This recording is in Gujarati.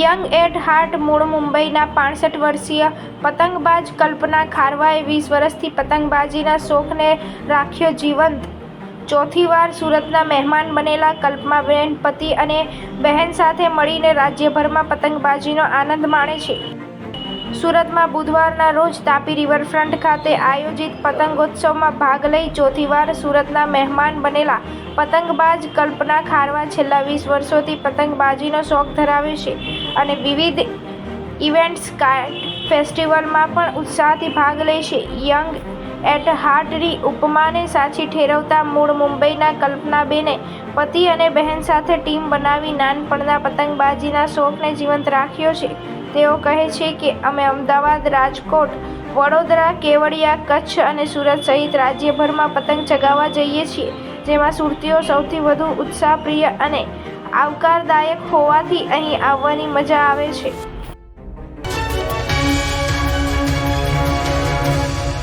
યંગ એટ હાર્ટ મૂળ મુંબઈના પાસઠ વર્ષીય પતંગબાજ કલ્પના ખારવાએ વીસ વર્ષથી પતંગબાજીના શોખને રાખ્યો જીવંત. ચોથી વાર સુરતના મહેમાન બનેલા કલ્પનાબેન પતિ અને બહેન સાથે મળીને રાજ્યભરમાં પતંગબાજીનો આનંદ માણે છે. સુરતમાં બુધવારના રોજ તાપી રિવરફ્રન્ટ ખાતે આયોજિત પતંગોત્સવમાં ભાગ લઈ ચોથી વાર સુરતના મહેમાન બનેલા પતંગબાજ કલ્પના ખારવા છેલ્લા વીસ વર્ષોથી પતંગબાજીનો શોખ ધરાવે છે અને વિવિધ ઇવેન્ટ્સ ફેસ્ટિવલમાં પણ ઉત્સાહથી ભાગ લે છે. યંગ એટ હાર્ટની ઉપમાને સાચી ઠેરવતા મૂળ મુંબઈના કલ્પનાબેને પતિ અને બહેન સાથે ટીમ બનાવી નાનપણના પતંગબાજીના શોખને જીવંત રાખ્યો છે. તેઓ કહે છે કે અમે અમદાવાદ, રાજકોટ, વડોદરા, કેવડિયા, કચ્છ અને સુરત સહિત રાજ્યભરમાં પતંગ ચગાવવા જઈએ છીએ, જેમાં સુરતીઓ સૌથી વધુ ઉત્સાહપ્રિય અને આવકારદાયક હોવાથી અહીં આવવાની મજા આવે છે.